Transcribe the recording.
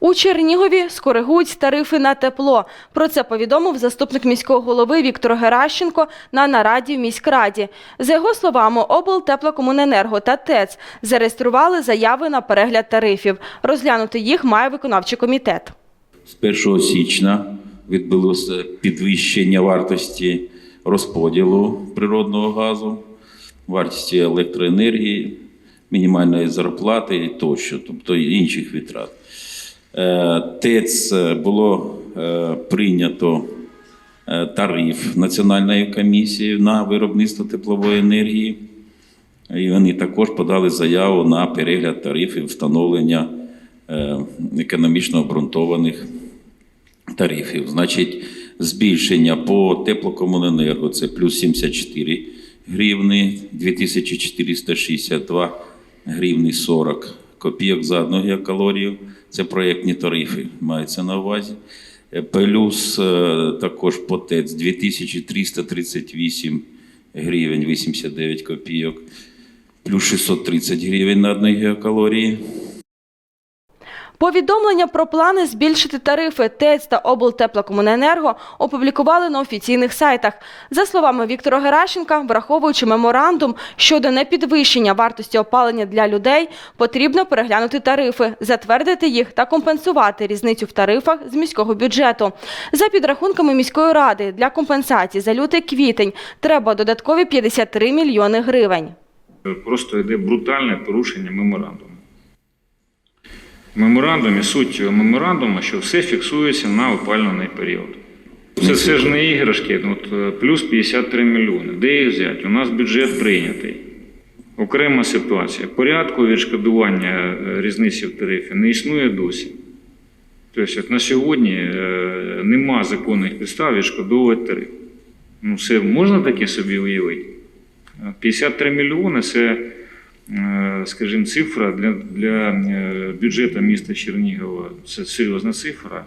У Чернігові скоригують тарифи на тепло. Про це повідомив заступник міського голови Віктор Геращенко на нараді в міськраді. За його словами, облтеплокомуненерго та ТЕЦ зареєстрували заяви на перегляд тарифів. Розглянути їх має виконавчий комітет. З 1 січня відбулося підвищення вартості розподілу природного газу, вартості електроенергії, мінімальної зарплати тощо, тобто інших витрат. Е, ТЕЦ було е, прийнято е, тариф Національною комісією на виробництво теплової енергії. І вони також подали заяву на перегляд тарифів встановлення е, економічно обґрунтованих тарифів. Значить, збільшення по теплокомуненерго це плюс 74 гривни, 2462 гривни 40 копійок за одну гігакалорію. Це проєктні тарифи, мається на увазі. Е, Плюс е, також по ТЕЦ 2338 гривень 89 копійок, плюс 630 гривень на одну гігакалорії. Повідомлення про плани збільшити тарифи ТЕЦ та облтеплокомуненерго опублікували на офіційних сайтах. За словами Віктора Геращенка, враховуючи меморандум щодо непідвищення вартості опалення для людей, потрібно переглянути тарифи, затвердити їх та компенсувати різницю в тарифах з міського бюджету. За підрахунками міської ради, для компенсації за лютий-квітень треба додаткові 53 мільйони гривень. Просто йде брутальне порушення меморандуму. Меморандумі суть меморандуму, що все фіксується на опалювальний період. Це, це ж не іграшки, от, е, плюс 53 мільйони. Де їх взяти? У нас бюджет прийнятий. Окрема ситуація. Порядку відшкодування е, різниці в тарифі не існує досі. Тобто на сьогодні е, нема законних підстав відшкодовувати тариф. Ну, це можна таке собі уявити? 53 мільйони це, скажімо, цифра для, для е, бюджету міста Чернігова. Це серйозна цифра.